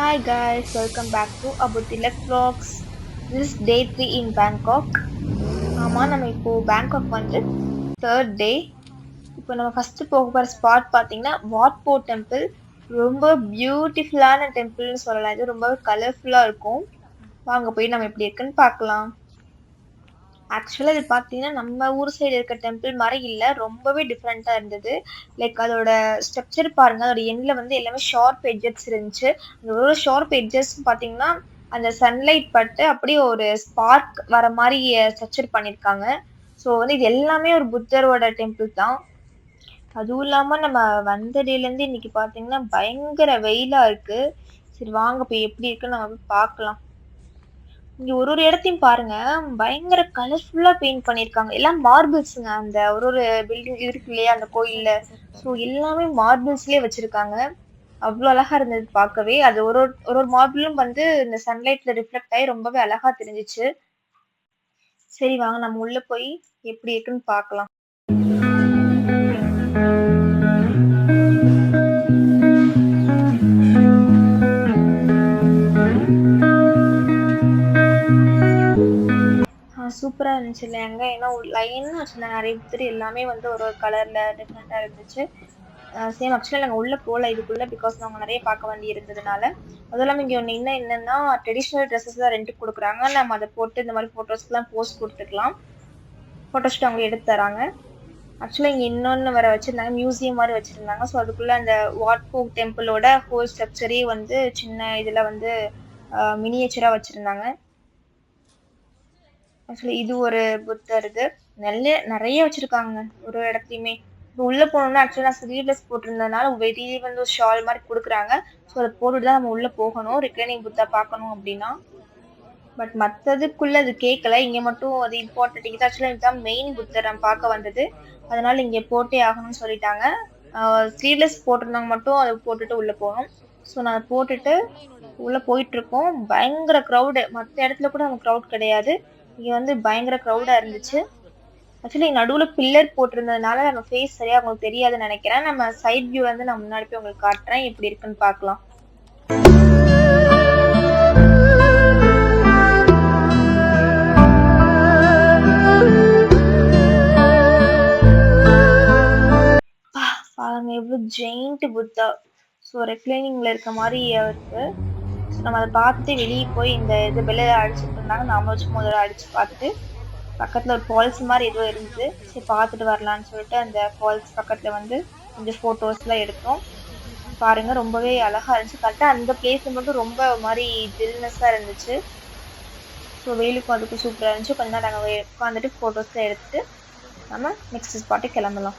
To about Tilak vlogs. This is day three in Bangkok ஆமாம் நம்ம இப்போது Bangkok வந்து தேர்ட் டே இப்போ நம்ம ஃபஸ்ட்டு போக போகிற ஸ்பாட் பார்த்தீங்கன்னா வாட்போ டெம்பிள் ரொம்ப பியூட்டிஃபுல்லான டெம்பிள்னு சொல்லலாம். இது ரொம்ப கலர்ஃபுல்லாக இருக்கும். வாங்க போய் நம்ம எப்படி இருக்குன்னு பார்க்கலாம். ஆக்சுவலாக இது பார்த்தீங்கன்னா நம்ம ஊர் சைடு இருக்க டெம்பிள் மாதிரி இல்லை ரொம்பவே டிஃப்ரெண்ட்டாக இருந்தது. லைக் அதோட ஸ்ட்ரக்சர் பாருங்க அதோட எண்ணில் வந்து எல்லாமே ஷார்ப் எட்ஜஸ் இருந்துச்சு. அந்த ஒரு ஷார்ப் எட்ஜஸ் பார்த்தீங்கன்னா அந்த சன்லைட் பட்டு அப்படியே ஒரு ஸ்பார்க் வர மாதிரி ஸ்ட்ரக்சர் பண்ணியிருக்காங்க ஸோ வந்து இது எல்லாமே ஒரு புத்தரோட டெம்பிள் தான். அதுவும் இல்லாமல் நம்ம வந்த இன்னைக்கு பார்த்தீங்கன்னா பயங்கர வெயிலாக இருக்குது சரி வாங்க போய் எப்படி இருக்குன்னு நம்ம போய் பார்க்கலாம். இங்க ஒரு ஒரு இடத்தையும் பாருங்க. பயங்கர கலர்ஃபுல்லா பெயிண்ட் பண்ணியிருக்காங்க எல்லாம் மார்பிள்ஸுங்க அந்த ஒரு ஒரு பில்டிங் இருக்கு இல்லையா? அந்த கோயில்ல. ஸோ எல்லாமே மார்பிள்ஸ்லயே வச்சிருக்காங்க. அவ்வளோ அழகா இருந்தது பார்க்கவே. அது ஒரு ஒரு ஒரு ஒரு மார்பிளும் வந்து இந்த சன்லைட்ல ரிஃப்ளெக்ட் ஆகி ரொம்பவே அழகா தெரிஞ்சிச்சு. சரி வாங்க. நம்ம உள்ள போய் எப்படி இருக்குன்னு பார்க்கலாம். சூப்பராக இருந்துச்சு இல்லையாங்க ஏன்னா லைனாக வச்சுருந்தாங்க நிறைய பேர் எல்லாமே வந்து ஒரு ஒரு கலரில் டிஃப்ரெண்ட்டாக இருந்துச்சு. சேம் ஆக்சுவலாக நாங்கள் உள்ளே போகல இதுக்குள்ளே பிகாஸ் நாங்கள் நிறைய பார்க்க வேண்டி இருந்ததுனால. அதுவும் இல்லாமல் இங்கே ஒன்று இன்னும் என்னென்னா ட்ரெடிஷ்னல் ட்ரெஸ்ஸஸ் தான் ரெண்ட்டுக்கு கொடுக்குறாங்க. நம்ம அதை போட்டு இந்த மாதிரி ஃபோட்டோஸ்க்குலாம் போஸ்ட் கொடுத்துக்கலாம். ஃபோட்டோஸ்ட்டு அவங்க எடுத்து தராங்க. ஆக்சுவலாக இங்கே இன்னொன்று வர வச்சுருந்தாங்க மியூசியம் மாதிரி வச்சுருந்தாங்க. ஸோ அதுக்குள்ளே அந்த வாட்கோ டெம்பிளோட ஹோல் ஸ்ட்ரக்சரே வந்து சின்ன இதில் வந்து மினியேச்சராக வச்சுருந்தாங்க. ஆக்சுவலி இது ஒரு புத்தர் இது நல்ல நிறைய வச்சிருக்காங்க. ஒரு இடத்தையுமே. இப்போ உள்ளே போனோம்னா ஆக்சுவலி நான் ஸ்லீவ்லெஸ் போட்டிருந்ததுனால வெளியே வந்து ஒரு ஷால் மாதிரி கொடுக்குறாங்க. ஸோ அதை போட்டுட்டு தான் நம்ம உள்ளே போகணும். ரிக்ளைனிங் புத்தா பார்க்கணும் அப்படின்னா. பட் மற்றதுக்குள்ளே அது கேட்கல. இங்கே மட்டும் அது இம்பார்ட்டன்ட் இது ஆக்சுவலாக இதுதான் மெயின் புத்தர் நம்ம பார்க்க வந்தது. அதனால இங்கே போட்டே ஆகணும்னு சொல்லிட்டாங்க. ஸ்லீவ்லெஸ் போட்டிருந்தவங்க மட்டும் அதை போட்டுட்டு உள்ளே போகணும் ஸோ நான் போட்டுட்டு உள்ளே போயிட்டுருக்கோம் பயங்கர க்ரௌடு மற்ற இடத்துல கூட நம்ம க்ரௌட் கிடையாது. இங்கே வந்து பயங்கர க்ரௌடாக இருந்துச்சு. ஆக்சுவலி நடுவில் பில்லர் போட்டிருந்ததுனால நம்ம ஃபேஸ் சரியாக உங்களுக்கு தெரியாதுன்னு நினைக்கிறேன். நம்ம சைட் வியூ வந்து நான் முன்னாடி போய் உங்களுக்கு காட்டுறேன். எப்படி இருக்குன்னு பார்க்கலாம். பாருங்க எவ்வளோ ஜெயிண்ட் புத்தா. ஸோ ரெக்ளைனிங்கில் இருக்க மாதிரி நம்ம அதை பார்த்துட்டு வெளியே போய் இந்த இது வெளியில் அடிச்சுட்டு இருந்தாங்க நாமளும் சும்மா முதல்ல அடிச்சு பார்த்துட்டு பக்கத்தில் ஒரு ஃபால்ஸ் மாதிரி ஏதோ இருந்துச்சு சரி பார்த்துட்டு வரலான்னு சொல்லிட்டு அந்த ஃபால்ஸ் பக்கத்தில் வந்து கொஞ்சம் ஃபோட்டோஸ்லாம் எடுத்தோம். பாருங்க ரொம்பவே அழகாக இருந்துச்சு. கரெக்டாக அந்த பிளேஸ் மட்டும் ரொம்ப மாதிரி ஜில்னஸாக இருந்துச்சு. ஸோ வெயிலுக்கும் அதுக்கும் சூப்பராக இருந்துச்சு. கொஞ்ச நேரம் நாங்கள் உட்காந்துட்டு ஃபோட்டோஸ்லாம் எடுத்துட்டு நம்ம நெக்ஸ்ட் ஸ்பாட்டு கிளம்பலாம்.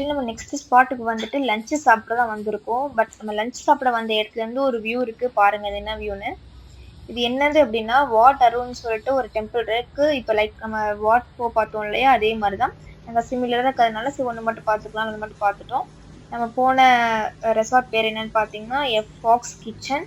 ஆக்சுவலி நம்ம நெக்ஸ்ட் ஸ்பாட்டுக்கு வந்துட்டு லஞ்சு சாப்பிட தான் வந்திருக்கோம். பட் நம்ம லஞ்ச் சாப்பிட வந்த இடத்துலேருந்து ஒரு வியூ இருக்குது பாருங்கள் அது என்ன வியூன்னு இது என்னது அப்படின்னா வாட் அருன்னு சொல்லிட்டு ஒரு டெம்பிள் இருக்குது இப்போ லைக் நம்ம வாட் போ பார்த்தோம் இல்லையா? அதே மாதிரி தான் நாங்கள் சிமிலராக இருக்கிறதுனால சரி ஒன்று மட்டும் பார்த்துக்கலாம் அது மட்டும் பார்த்துட்டோம். நம்ம போன ரெசார்ட் பேர் என்னன்னு பார்த்தீங்கன்னா F fox kitchen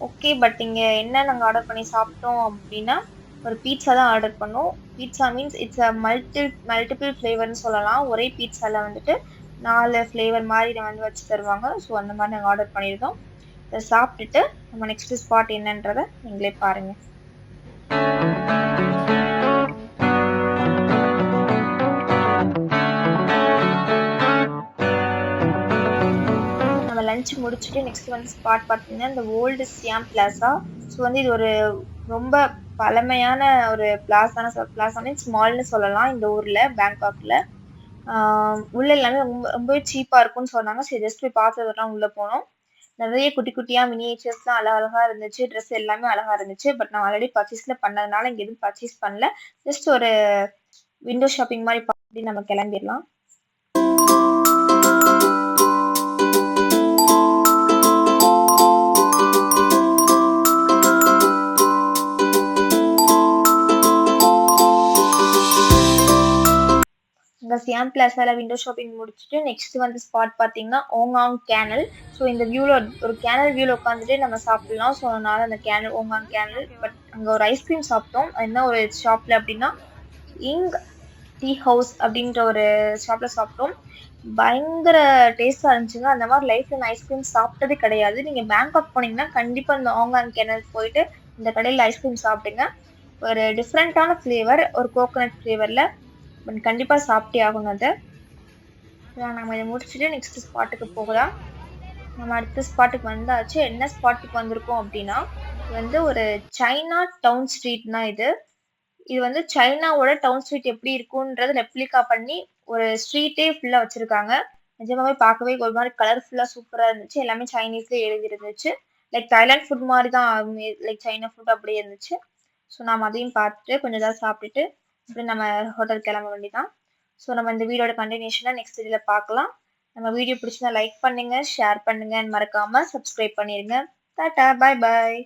okay but இங்கே என்ன நாங்கள் ஆர்டர் பண்ணி சாப்பிட்டோம் அப்படின்னா ஒரு பீட்சா தான் ஆர்டர் பண்ணோம். Pizza means it's a multi multiple ஃப்ளேவர்னு சொல்லலாம். ஒரே பீட்சாவில் வந்துட்டு நாலு ஃப்ளேவர் மாதிரி வந்து வச்சு தருவாங்க. ஸோ அந்த மாதிரி நாங்கள் ஆர்டர் பண்ணியிருந்தோம் இதை சாப்பிட்டுட்டு நம்ம நெக்ஸ்ட் ஸ்பாட் என்னன்றதை நீங்களே பாருங்கள் நம்ம முடிச்சுட்டு நெக்ஸ்ட் வந்து ஸ்பாட் பார்த்தீங்கன்னா இந்த ஓல்டு சியாம் பிளாசா ஸோ வந்து இது ஒரு ரொம்ப பழமையான ஒரு பிளாஸான பிளாஸா மீன்ஸ் மால்னு சொல்லலாம் இந்த ஊரில் பேங்காக்கில் உள்ள எல்லாமே ரொம்ப ரொம்பவே சீப்பாக இருக்கும்னு சொன்னாங்க. சரி ஜஸ்ட் போய் பார்த்ததெல்லாம் உள்ளே போனோம். நிறைய குட்டி குட்டியாக மினியேச்சர்ஸ்லாம் அழகழகாக இருந்துச்சு. ட்ரெஸ் எல்லாமே அழகாக இருந்துச்சு. பட் நான் ஆல்ரெடி பர்ச்சேஸில் பண்ணதுனால இங்கே எதுவும் பர்ச்சேஸ் பண்ணல. ஜஸ்ட் ஒரு விண்டோ ஷாப்பிங் மாதிரி பார்த்து நம்ம கிளம்பிடலாம். இங்கே சியாம் பிளாஸாவில் விண்டோ ஷாப்பிங் முடிச்சுட்டு நெக்ஸ்ட் வந்து ஸ்பாட் பார்த்தீங்கன்னா ஓங்காங் கேனல் ஸோ இந்த வியூவில் ஒரு கேனல் வியூவில் உட்காந்துட்டு நம்ம சாப்பிடலாம். ஸோ அதனால அந்த கேனல் ஓங்காங் கேனல் பட் அங்கே ஒரு ஐஸ்கிரீம் சாப்பிட்டோம். என்ன ஒரு ஷாப்பில் அப்படின்னா இங் டீ ஹவுஸ் அப்படின்ற ஒரு ஷாப்பில் சாப்பிட்டோம். பயங்கர டேஸ்ட்டாக இருந்துச்சுங்க. அந்த மாதிரி லைஃப்பில் நான் ஐஸ்கிரீம் சாப்பிட்டதே கிடையாது. நீங்கள் பேங்காக் போனீங்கன்னா கண்டிப்பாக இந்த ஓங்காங் கேனல் போயிட்டு இந்த கடையில் ஐஸ்கிரீம் சாப்பிடுங்க. ஒரு டிஃப்ரெண்ட்டான ஃப்ளேவர் ஒரு கோகோனட் ஃப்ளேவரில் பட் கண்டிப்பாக சாப்பிட்டே ஆகணும் அதை. நம்ம இதை முடிச்சுட்டு நெக்ஸ்ட் ஸ்பாட்டுக்கு போகலாம். நம்ம அடுத்த ஸ்பாட்டுக்கு வந்தாச்சு. என்ன ஸ்பாட்டுக்கு வந்திருக்கோம் அப்படின்னா இது வந்து ஒரு சைனா டவுன் ஸ்ட்ரீட் தான் இது. இது வந்து சைனாவோட டவுன் ஸ்ட்ரீட் எப்படி இருக்கும்ன்றது ரெப்ளிகா பண்ணி ஒரு ஸ்ட்ரீட்டே ஃபுல்லாக வச்சுருக்காங்க. நிஜமாவே பார்க்கவே ஒரு மாதிரி கலர்ஃபுல்லாக சூப்பராக இருந்துச்சு. எல்லாமே சைனீஸ்லேயே எழுதி இருந்துச்சு லைக் தாய்லாண்ட் ஃபுட் மாதிரி தான் லைக் சைனா ஃபுட் அப்படியே இருந்துச்சு. ஸோ நாம் அதையும் பார்த்துட்டு கொஞ்சம் ஏதாவது சாப்பிட்டுட்டு அப்படி நம்ம ஹோட்டல் கிளம்ப வேண்டிதான் ஸோ நம்ம இந்த வீடியோட கண்டினியூஷனாக நெக்ஸ்ட் இதில் பார்க்கலாம். நம்ம வீடியோ பிடிச்சிருந்தா லைக் பண்ணுங்கள் ஷேர் பண்ணுங்கள் மறக்காமல் சப்ஸ்கிரைப் பண்ணிருங்க. டாட்டா பாய் பாய்